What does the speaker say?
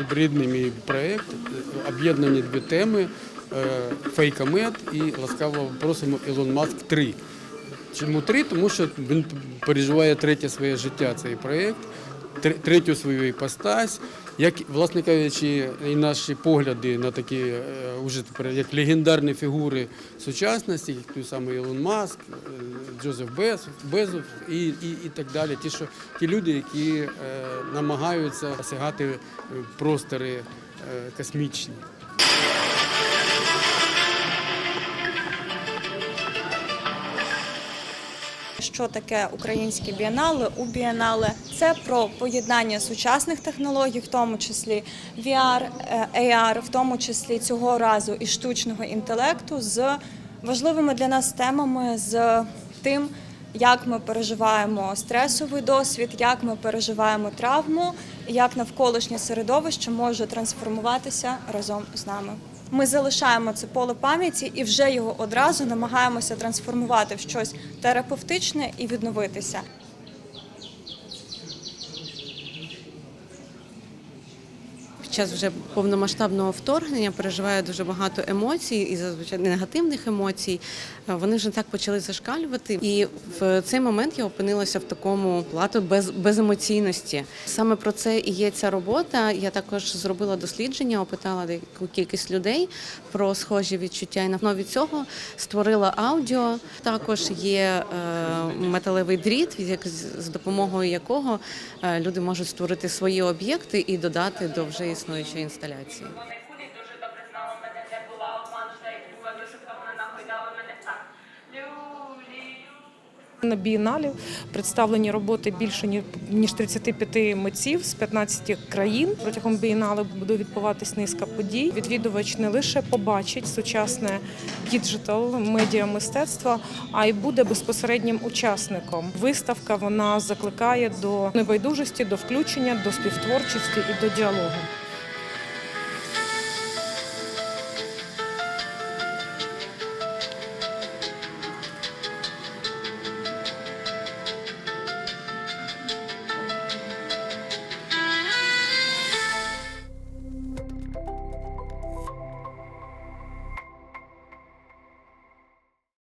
гібридний мій проєкт, об'єднані дві теми фейкомет і ласкаво просимо Ілон Маск 3. Чому три? Тому що він переживає третє своє життя, цей проєкт, третю свою іпостась. Як, власне кажучи, і наші погляди на такі е, уже тепер як легендарні фігури сучасності, як той самий Ілон Маск, е, Джозеф Без, Безов і, і, і так далі. Ті, що, ті люди, які е, намагаються осягати е, простори космічні. Що таке українські бієнале у бієнале? Це про поєднання сучасних технологій, в тому числі VR, е, AR, в тому числі цього разу і штучного інтелекту, з важливими для нас темами, з тим, як ми переживаємо стресовий досвід, як ми переживаємо травму, як навколишнє середовище може трансформуватися разом з нами. Ми залишаємо це поле пам'яті і вже його одразу намагаємося трансформувати в щось терапевтичне і відновитися. Під час вже повномасштабного вторгнення переживає дуже багато емоцій і зазвичай негативних емоцій. Е, Вони вже так почали зашкалювати. І в цей момент я опинилася в такому плату без беземоційності. Саме про це і є ця робота. Я також зробила дослідження, опитала деяку кількість людей про схожі відчуття. І на основі цього створила аудіо. Також є е, металевий дріт, як з допомогою якого е, люди можуть створити свої об'єкти і додати до вже існуючої інсталяції. Вони кулі дуже добре знали мене, не була обманута, як була дуже втомлена, гойдала мене так. На бієналі представлені роботи більше ні- ніж 35 митців з 15 країн. Протягом бієнале буде відбуватись низка подій. Відвідувач не лише побачить сучасне діджитал медіа мистецтва, а й буде безпосереднім учасником. Виставка вона закликає до небайдужості, до включення, до співтворчості і до діалогу.